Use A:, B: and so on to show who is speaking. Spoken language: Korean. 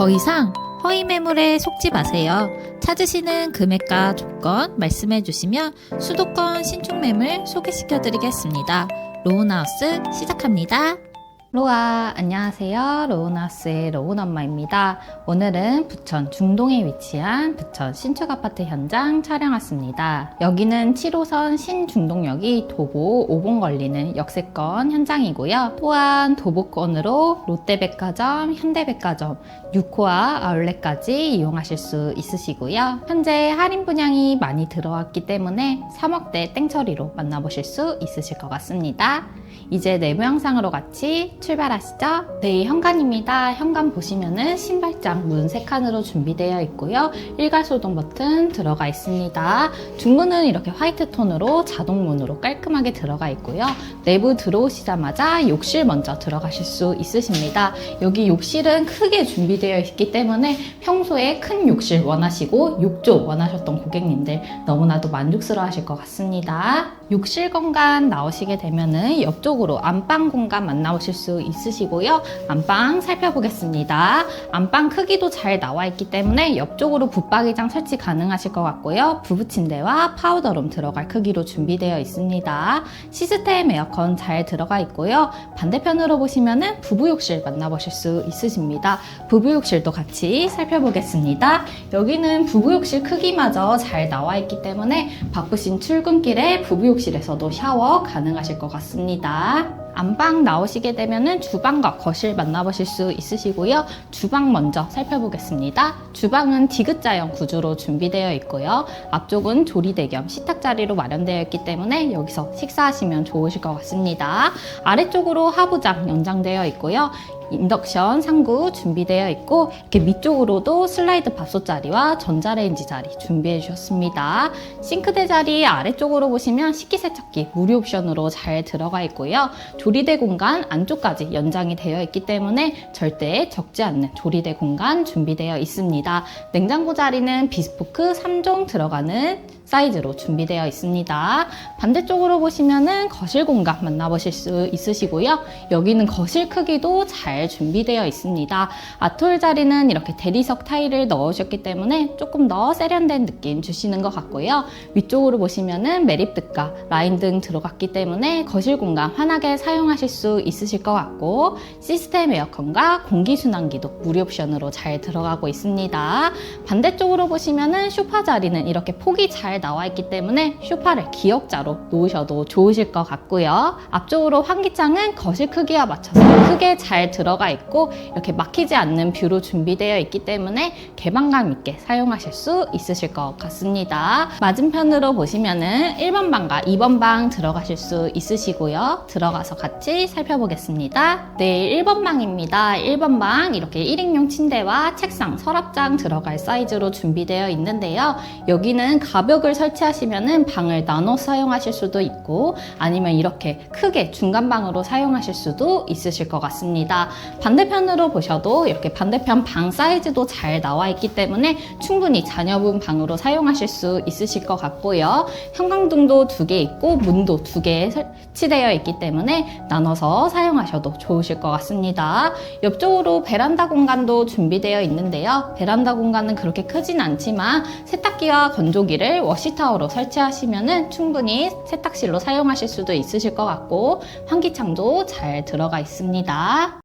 A: 더 이상 허위 매물에 속지 마세요. 찾으시는 금액과 조건 말씀해 주시면 수도권 신축 매물 소개시켜 드리겠습니다. 로운하우스 시작합니다.
B: 로아, 안녕하세요. 로운하우스의 로운 엄마입니다. 오늘은 부천 중동에 위치한 부천 신축 아파트 현장 촬영 왔습니다. 여기는 7호선 신중동역이 도보 5분 걸리는 역세권 현장이고요. 또한 도보권으로 롯데백화점, 현대백화점, 6호와 아울렛까지 이용하실 수 있으시고요. 현재 할인 분양이 많이 들어왔기 때문에 3억대 땡처리로 만나보실 수 있으실 것 같습니다. 이제 내부 영상으로 같이 출발하시죠. 네, 현관입니다. 현관 보시면은 신발장 문 3칸으로 준비되어 있고요. 일괄 소동 버튼 들어가 있습니다. 중문은 이렇게 화이트 톤으로 자동문으로 깔끔하게 들어가 있고요. 내부 들어오시자마자 욕실 먼저 들어가실 수 있으십니다. 여기 욕실은 크게 준비되어 있기 때문에 평소에 큰 욕실 원하시고 욕조 원하셨던 고객님들 너무나도 만족스러워 하실 것 같습니다. 욕실 공간 나오시게 되면은 옆쪽으로 안방 공간 만나보실 수 있으시고요. 안방 살펴보겠습니다. 안방 크기도 잘 나와 있기 때문에 옆쪽으로 붙박이장 설치 가능하실 것 같고요. 부부 침대와 파우더룸 들어갈 크기로 준비되어 있습니다. 시스템 에어컨 잘 들어가 있고요. 반대편으로 보시면은 부부 욕실 만나보실 수 있으십니다. 부부 욕실도 같이 살펴보겠습니다. 여기는 부부 욕실 크기마저 잘 나와 있기 때문에 바쁘신 출근길에 부부 욕실에서도 샤워 가능하실 것 같습니다. 안방 나오시게 되면은 주방과 거실 만나보실 수 있으시고요. 주방 먼저 살펴보겠습니다. 주방은 디귿자형 구조로 준비되어 있고요. 앞쪽은 조리대 겸 식탁 자리로 마련되어 있기 때문에 여기서 식사하시면 좋으실 것 같습니다. 아래쪽으로 하부장 연장되어 있고요. 인덕션 상구 준비되어 있고 이렇게 밑쪽으로도 슬라이드 밥솥 자리와 전자레인지 자리 준비해 주셨습니다. 싱크대 자리 아래쪽으로 보시면 식기세척기 무료 옵션으로 잘 들어가 있고요. 조리대 공간 안쪽까지 연장이 되어 있기 때문에 절대 적지 않는 조리대 공간 준비되어 있습니다. 냉장고 자리는 비스포크 3종 들어가는 사이즈로 준비되어 있습니다. 반대쪽으로 보시면은 거실 공간 만나보실 수 있으시고요. 여기는 거실 크기도 잘 준비되어 있습니다. 아톨 자리는 이렇게 대리석 타일을 넣으셨기 때문에 조금 더 세련된 느낌 주시는 것 같고요. 위쪽으로 보시면은 매립등과 라인 등 들어갔기 때문에 거실 공간 환하게 사용하실 수 있으실 것 같고 시스템 에어컨과 공기순환기도 무료 옵션으로 잘 들어가고 있습니다. 반대쪽으로 보시면은 소파 자리는 이렇게 폭이 잘 나와 있기 때문에 소파를 기역자로 놓으셔도 좋으실 것 같고요. 앞쪽으로 환기창은 거실 크기와 맞춰서 크게 잘 들어가 있고 이렇게 막히지 않는 뷰로 준비되어 있기 때문에 개방감 있게 사용하실 수 있으실 것 같습니다. 맞은편으로 보시면은 1번 방과 2번 방 들어가실 수 있으시고요. 들어가서 같이 살펴보겠습니다. 네, 1번 방입니다. 1번 방 이렇게 1인용 침대와 책상, 서랍장 들어갈 사이즈로 준비되어 있는데요. 여기는 가벽을 설치하시면은 방을 나눠 사용하실 수도 있고 아니면 이렇게 크게 중간 방으로 사용하실 수도 있으실 것 같습니다. 반대편으로 보셔도 이렇게 반대편 방 사이즈도 잘 나와 있기 때문에 충분히 자녀분 방으로 사용하실 수 있으실 것 같고요. 형광등도 두 개 있고 문도 두 개 설치되어 있기 때문에 나눠서 사용하셔도 좋으실 것 같습니다. 옆쪽으로 베란다 공간도 준비되어 있는데요. 베란다 공간은 그렇게 크진 않지만 세탁기와 건조기를 워시 타워로 설치하시면 충분히 세탁실로 사용하실 수도 있으실 것 같고 환기창도 잘 들어가 있습니다.